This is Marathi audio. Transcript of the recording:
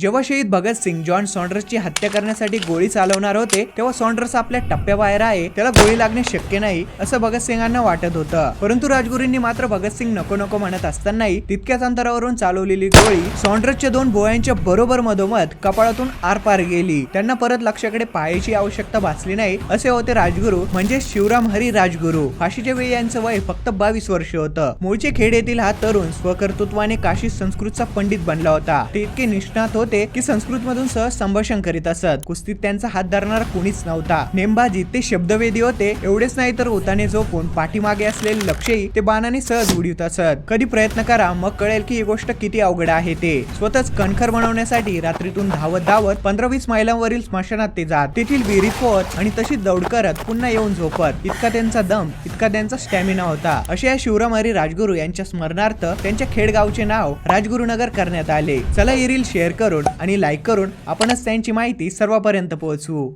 जेव्हा शहीद भगतसिंग जॉन सॉन्डर्सची हत्या करण्यासाठी गोळी चालवणार होते तेव्हा सॉन्डर्स आपल्या टप्प्याबाहेर आहे त्याला गोळी लागणे शक्य नाही असं भगतसिंगांना वाटत होतं. परंतु राजगुरूंनी मात्र भगतसिंग नको नको म्हणत असतानाही तितक्याच अंतरावरून चालवलेली गोळी सॉन्डर्सच्या दोन भोयांच्या बरोबर मधोमध कपाळातून आरपार गेली. त्यांना परत लक्षाकडे पाहायची आवश्यकता भासली नाही असे होते राजगुरू म्हणजे शिवराम हरी राजगुरू. फाशीच्या वेळी यांचं वय फक्त बावीस वर्ष होतं. मूळचे खेड येथील हा तरुण स्वकर्तृत्वाने काशी संस्कृतचा पंडित बनला होता. ते इतके निष्णात होते की संस्कृत मधून सहज संभाषण करीत असत. कुस्तीत त्यांचा हात धरणारा कुणीच नव्हता. नेमबाजीत ते शब्दवेदी होते एवढेच नाही तर उताने झोपून पाठीमागे असलेले लक्षही ते बाणाने सहज उडीत असत. कधी प्रयत्न करा मग कळेल की ही गोष्ट किती अवघड आहे ते. स्वतःच कणखर बनवण्यासाठी रात्रीतून धावत धावत पंधरा वीस मैलांवरील स्मशानात ते जात. तेथील विहिरीत पोहत आणि तशीच दौड करत पुन्हा येऊन झोपत. इतका त्यांचा दम इतका त्यांचा स्टॅमिना होता. असे या शिवराम राजगुरू यांच्या स्मरणार्थ त्यांच्या खेडगावचे नाव राजगुरुनगर करण्यात आले. चला येरील शेअर करून आणि लाईक करून आपणच त्यांची माहिती सर्वांपर्यंत पोहोचवू.